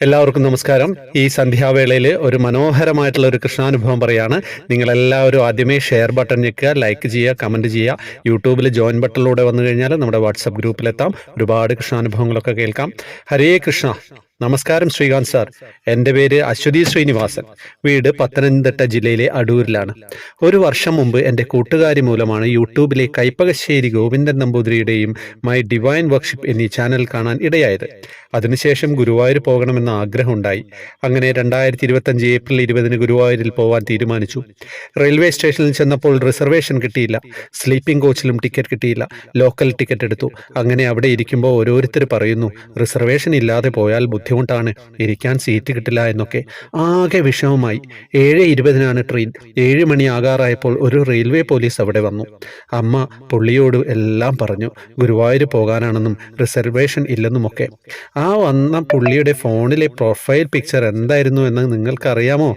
എല്ലാവർക്കും നമസ്കാരം. ഈ സന്ധ്യാവേളയിൽ ഒരു മനോഹരമായിട്ടുള്ള ഒരു കൃഷ്ണാനുഭവം പറയാണ്. നിങ്ങളെല്ലാവരും ആദ്യമേ ഷെയർ ബട്ടൺ ഞെക്കുക ലൈക്ക് ചെയ്യുക കമന്റ് ചെയ്യുക. യൂട്യൂബിൽ ജോയിൻ ബട്ടണിലൂടെ വന്നു കഴിഞ്ഞാൽ നമ്മുടെ വാട്സപ്പ് ഗ്രൂപ്പിലെത്താം ഒരുപാട് കൃഷ്ണാനുഭവങ്ങളൊക്കെ കേൾക്കാം. ഹരേ കൃഷ്ണ. നമസ്കാരം ശ്രീകാന്ത് സാർ. എന്റെ പേര് അശ്വതി ശ്രീനിവാസൻ. വീട് പത്തനംതിട്ട ജില്ലയിലെ അടൂരിലാണ്. ഒരു വർഷം മുമ്പ് എന്റെ കൂട്ടുകാരി മൂലമാണ് യൂട്യൂബിലെ കൈപ്പകശ്ശേരി ഗോവിന്ദൻ നമ്പൂതിരിയുടെയും മൈ ഡിവൈൻ വർക്ക്ഷിപ്പ് എന്നീ ചാനൽ കാണാൻ ഇടയായത്. അതിനുശേഷം ഗുരുവായൂർ പോകണമെന്ന ആഗ്രഹമുണ്ടായി. അങ്ങനെ രണ്ടായിരത്തി ഇരുപത്തഞ്ച് ഏപ്രിൽ ഇരുപതിന് ഗുരുവായൂരിൽ പോവാൻ തീരുമാനിച്ചു. റെയിൽവേ സ്റ്റേഷനിൽ ചെന്നപ്പോൾ റിസർവേഷൻ കിട്ടിയില്ല. സ്ലീപ്പിംഗ് കോച്ചിലും ടിക്കറ്റ് കിട്ടിയില്ല. ലോക്കൽ ടിക്കറ്റ് എടുത്തു. അങ്ങനെ അവിടെ ഇരിക്കുമ്പോൾ ഓരോരുത്തർ പറയുന്നു റിസർവേഷൻ ഇല്ലാതെ പോയാൽ ബുദ്ധിമുട്ടാണ്. ഇരിക്കാൻ സീറ്റ് കിട്ടില്ല എന്നൊക്കെ ആകെ വിഷമമായി. ഏഴ് ഇരുപതിനാണ് ട്രെയിൻ. ഏഴ് മണി ആകാറായപ്പോൾ ഒരു റെയിൽവേ പോലീസ് അവിടെ വന്നു. അമ്മ പുള്ളിയോട് എല്ലാം പറഞ്ഞു. ഗുരുവായൂർ പോകാനാണെന്നും റിസർവേഷൻ ഇല്ലെന്നുമൊക്കെ. ആ വന്ന പുള്ളിയുടെ ഫോണിലെ പ്രൊഫൈൽ പിക്ചർ എന്തായിരുന്നു എന്ന് നിങ്ങൾക്കറിയാമോ?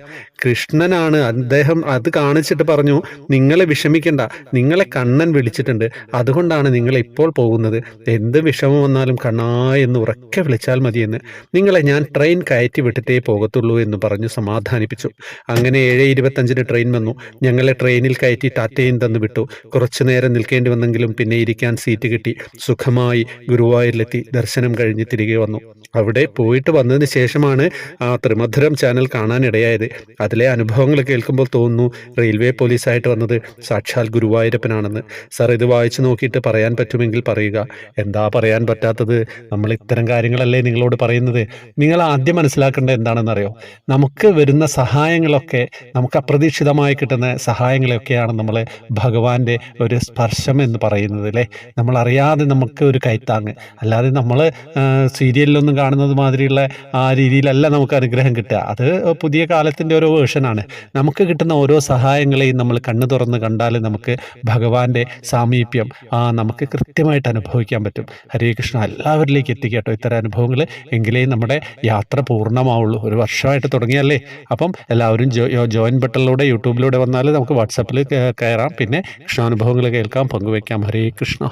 കൃഷ്ണനാണ് അദ്ദേഹം അത് കാണിച്ചിട്ട് പറഞ്ഞു നിങ്ങളെ വിഷമിക്കണ്ട. നിങ്ങളെ കണ്ണൻ വിളിച്ചിട്ടുണ്ട്. അതുകൊണ്ടാണ് നിങ്ങൾ ഇപ്പോൾ പോകുന്നത്. എന്ത് വിഷമം വന്നാലും കണ്ണാ എന്ന് ഉറക്കെ വിളിച്ചാൽ മതിയെന്ന്. നിങ്ങളെ ഞാൻ ട്രെയിൻ കയറ്റി വിട്ടിട്ടേ പോകത്തുള്ളൂ എന്ന് പറഞ്ഞ് സമാധാനിപ്പിച്ചു. അങ്ങനെ ഏഴ് ഇരുപത്തഞ്ചിന് ട്രെയിൻ വന്നു. ഞങ്ങളെ ട്രെയിനിൽ കയറ്റി ടാറ്റയും തന്നു വിട്ടു. കുറച്ചു നേരം നിൽക്കേണ്ടി വന്നെങ്കിലും പിന്നെ ഇരിക്കാൻ സീറ്റ് കിട്ടി. സുഖമായി ഗുരുവായൂരിലെത്തി. ദർശനം കഴിഞ്ഞ് തിരികെ വന്നു. അവിടെ പോയിട്ട് വന്നതിന് ശേഷമാണ് ആ ത്രിമധുരം ചാനൽ കാണാനിടയായത് അതിലെ അനുഭവങ്ങൾ കേൾക്കുമ്പോൾ തോന്നുന്നു റെയിൽവേ പോലീസായിട്ട് വന്നത് സാക്ഷാൽ ഗുരുവായൂരപ്പനാണെന്ന്. സാർ ഇത് വായിച്ചു നോക്കിയിട്ട് പറയാൻ പറ്റുമെങ്കിൽ പറയുക. എന്താ പറയാൻ പറ്റാത്തത്? നമ്മൾ ഇത്തരം കാര്യങ്ങളല്ലേ നിങ്ങളോട് പറയുന്നത്? നിങ്ങൾ ആദ്യം മനസ്സിലാക്കേണ്ടത് എന്താണെന്നറിയോ? നമുക്ക് വരുന്ന സഹായങ്ങളൊക്കെ നമുക്ക് അപ്രതീക്ഷിതമായി കിട്ടുന്ന സഹായങ്ങളൊക്കെയാണ് നമ്മൾ ഭഗവാന്റെ ഒരു സ്പർശം എന്ന് പറയുന്നത് അല്ലേ? നമ്മൾ അറിയാതെ നമുക്ക് ഒരു കൈത്താങ്ങ് അല്ലാതെ നമ്മൾ സീരിയലിലൊന്നും കാണുന്നത് മാതിരിയുള്ള ആ രീതിയിലല്ല നമുക്ക് അനുഗ്രഹം കിട്ടുക. അത് പുതിയ കാലത്തിന്റെ ഓരോ വേർഷനാണ് നമുക്ക് കിട്ടുന്ന ഓരോ സഹായങ്ങളെയും നമ്മൾ കണ്ണു തുറന്ന് കണ്ടാൽ നമുക്ക് ഭഗവാന്റെ സാമീപ്യം ആ നമുക്ക് കൃത്യമായിട്ട് അനുഭവിക്കാൻ പറ്റും. ഹരേ കൃഷ്ണ എല്ലാവരിലേക്ക് എത്തിക്കട്ടോ. ഇത്തരം അനുഭവങ്ങൾ എങ്കിലേ നമ്മുടെ യാത്ര പൂർണമാവുള്ളൂ. ഒരു വർഷമായിട്ട് തുടങ്ങിയല്ലേ? അപ്പം എല്ലാവരും ജോ ജോയിൻ ബട്ടണിലൂടെ യൂട്യൂബിലൂടെ വന്നാൽ നമുക്ക് വാട്സപ്പിൽ കയറാം പിന്നെ കൃഷ്ണാനുഭവങ്ങൾ കേൾക്കാം. പങ്കുവയ്ക്കാം. ഹരേ കൃഷ്ണ.